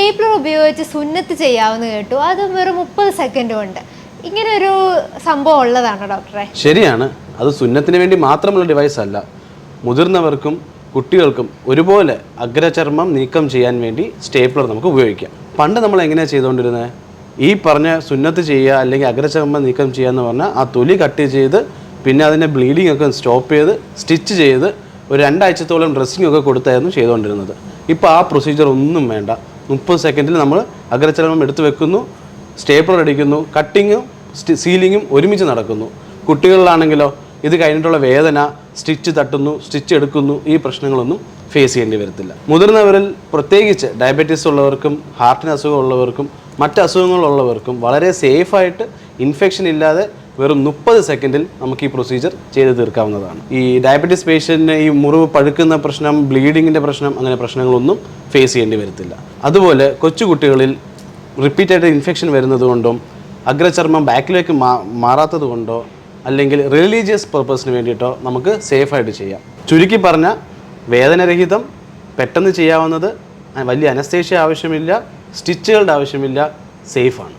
Stapler ഉപയോഗിച്ച് സുന്നത്ത് ചെയ്യാവുന്ന കേട്ടു. അത് വെറും മുപ്പത് സെക്കൻഡ് കൊണ്ട്. ഇങ്ങനെ ഒരു സംഭവം ഉള്ളതാണ് ഡോക്ടറെ. ശരിയാണ്. അത് സുന്നത്തിന് വേണ്ടി മാത്രമുള്ള ഡിവൈസ് അല്ല. മുതിർന്നവർക്കും കുട്ടികൾക്കും ഒരുപോലെ അഗ്രചർമ്മം നീക്കം ചെയ്യാൻ വേണ്ടി സ്റ്റേപ്ലർ നമുക്ക് ഉപയോഗിക്കാം. പണ്ട് നമ്മൾ എങ്ങനെയാണ് ചെയ്തുകൊണ്ടിരുന്നത് ഈ പറഞ്ഞ സുന്നത്ത് ചെയ്യുക അല്ലെങ്കിൽ അഗ്രചർമ്മം നീക്കം ചെയ്യുക എന്ന് പറഞ്ഞാൽ ആ തൊലി കട്ട് ചെയ്ത് പിന്നെ അതിന്റെ ബ്ലീഡിംഗ് ഒക്കെ സ്റ്റോപ്പ് ചെയ്ത് സ്റ്റിച്ച് ചെയ്ത് ഒരു രണ്ടാഴ്ചത്തോളം ഡ്രസ്സിംഗ് ഒക്കെ കൊടുത്തായിരുന്നു ചെയ്തുകൊണ്ടിരുന്നത്. ഇപ്പോൾ ആ പ്രൊസീജിയർ ഒന്നും വേണ്ട. മുപ്പത് സെക്കൻഡിൽ നമ്മൾ അഗ്രചർമ്മം എടുത്തു വെക്കുന്നു സ്റ്റേപ്ലർ അടിക്കുന്നു കട്ടിങ്ങും സീലിങ്ങും ഒരുമിച്ച് നടക്കുന്നു. കുട്ടികളിലാണെങ്കിലോ ഇത് കഴിഞ്ഞിട്ടുള്ള വേദന സ്റ്റിച്ച് തട്ടുന്നു സ്റ്റിച്ച് എടുക്കുന്നു ഈ പ്രശ്നങ്ങളൊന്നും ഫേസ് ചെയ്യേണ്ടി വരത്തില്ല. മുതിർന്നവരിൽ പ്രത്യേകിച്ച് ഡയബറ്റീസ് ഉള്ളവർക്കും ഹാർട്ടിന് അസുഖമുള്ളവർക്കും മറ്റ് അസുഖങ്ങളുള്ളവർക്കും വളരെ സേഫായിട്ട് ഇൻഫെക്ഷൻ ഇല്ലാതെ വെറും മുപ്പത് സെക്കൻഡിൽ നമുക്ക് ഈ പ്രൊസീജിയർ ചെയ്ത് തീർക്കാവുന്നതാണ്. ഈ ഡയബറ്റിസ് പേഷ്യന്റിന് ഈ മുറിവ് പഴുക്കുന്ന പ്രശ്നം ബ്ലീഡിങ്ങിന്റെ പ്രശ്നം അങ്ങനെ പ്രശ്നങ്ങളൊന്നും ഫേസ് ചെയ്യേണ്ടി വരത്തില്ല. അതുപോലെ കൊച്ചുകുട്ടികളിൽ റിപ്പീറ്റായിട്ട് ഇൻഫെക്ഷൻ വരുന്നത് കൊണ്ടും അഗ്രചർമ്മം ബാക്കിലേക്ക് മാ മാറാത്തത് കൊണ്ടോ അല്ലെങ്കിൽ റിലീജിയസ് പർപ്പസിന് വേണ്ടിയിട്ടോ നമുക്ക് സേഫായിട്ട് ചെയ്യാം. ചുരുക്കി പറഞ്ഞാൽ വേദനരഹിതം പെട്ടെന്ന് ചെയ്യാവുന്നത് വലിയ അനസ്തേഷ്യ ആവശ്യമില്ല സ്റ്റിച്ചുകളുടെ ആവശ്യമില്ല സേഫാണ്